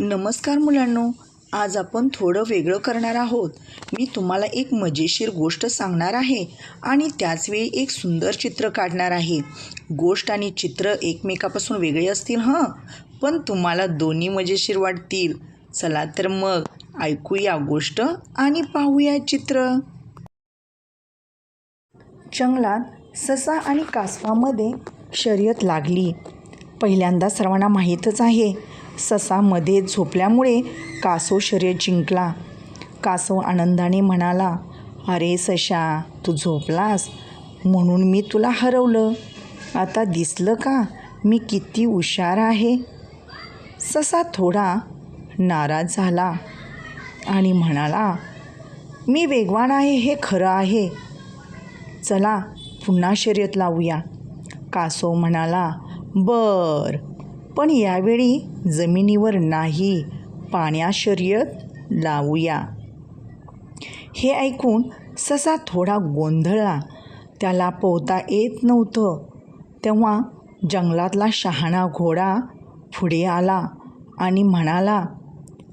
नमस्कार मुलांनो आज आपण थोडं वेगळं करणार आहोत. मी तुम्हाला एक मजेशीर गोष्ट सांगणार आहे आणि त्याचवेळी एक सुंदर चित्र काढणार आहे. गोष्ट आणि चित्र एकमेकापासून वेगळे असतील हं? पण तुम्हाला दोन्ही मजेशीर वाटतील. चला तर मग ऐकूया गोष्ट आणि पाहूया चित्र. जंगलात ससा आणि कासवामध्ये शर्यत लागली. पहिल्यांदा सर्वांना माहीतच आहे. ससा मध्ये झोपल्यामुळे कासव शर्यत जिंकला. कासव आनंदाने म्हणाला अरे सशा तू झोपलास? म्हणून मी तुला हरवलं. आता दिसलं का? मी किती हुशार आहे. ससा थोडा नाराज झाला आणि म्हणाला मी वेगवान आहे हे खरं आहे. चला पुन्हा शर्यत लावूया. कासव म्हणाला बर. पण यावेळी जमिनीवर नाही पाण्या शर्यत लावूया. हे ऐकून ससा थोडा गोंधळला. त्याला पोहता येत नव्हतं. तेव्हा जंगलातला शहाणा घोडा पुढे आला आणि म्हणाला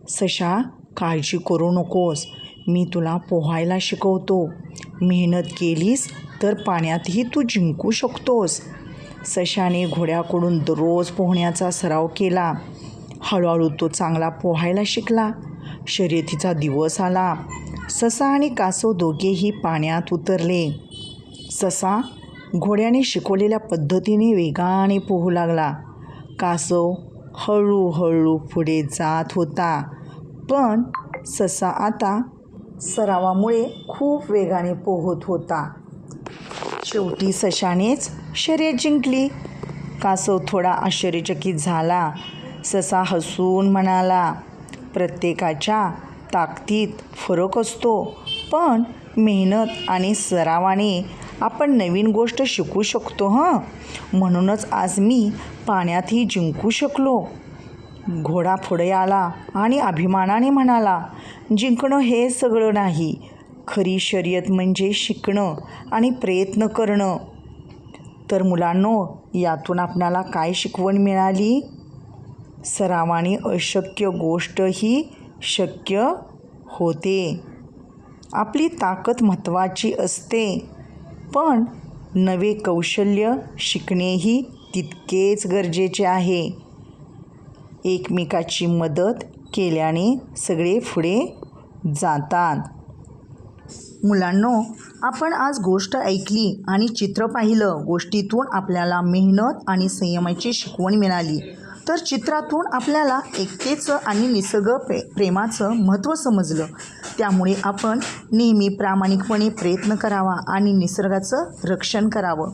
सशा काळजी करू नकोस. मी तुला पोहायला शिकवतो. मेहनत केलीस तर पाण्यातही तू जिंकू शकतोस. सशाने घोड्याकडून दररोज पोहण्याचा सराव केला. हळूहळू तो चांगला पोहायला शिकला. शर्यतीचा दिवस आला. ससा आणि कासव दोघेही पाण्यात उतरले. ससा घोड्याने शिकवलेल्या पद्धतीने वेगाने पोहू लागला. कासव हळूहळू पुढे जात होता. पण ससा आता सरावामुळे खूप वेगाने पोहत होता. शेवटी सशानेच शर्यत जिंकली. कासव थोडा आश्चर्यचकित झाला. ससा हसून म्हणाला प्रत्येकाच्या ताकदीत फरक असतो पण मेहनत आणि सरावाने आपण नवीन गोष्ट शिकू शकतो हं? म्हणूनच आज मी पाण्यातही जिंकू शकलो. घोडा पुढे आला आणि अभिमानाने म्हणाला जिंकणं हे सगळं नाही खरी शर्यत म्हणजे शिकणं आणि प्रयत्न करणं. तर मुलांनो यातून आपणाला काय शिकवण मिळाली? सरावाने अशक्य गोष्टही शक्य होते. आपली ताकद महत्त्वाची असते पण नवे कौशल्य शिकणेही तितकेच गरजेचे आहे. एकमेकाची मदत केल्याने सगळे पुढे जातात. मुलांनो आपण आज गोष्ट ऐकली आणि चित्र पाहिलं. गोष्टीतून आपल्याला मेहनत आणि संयमाची शिकवण मिळाली. तर चित्रातून आपल्याला एकतेचं आणि निसर्ग प्रे प्रेमाचं महत्त्व समजलं. त्यामुळे आपण नेहमी प्रामाणिकपणे प्रयत्न करावा आणि निसर्गाचं रक्षण करावं.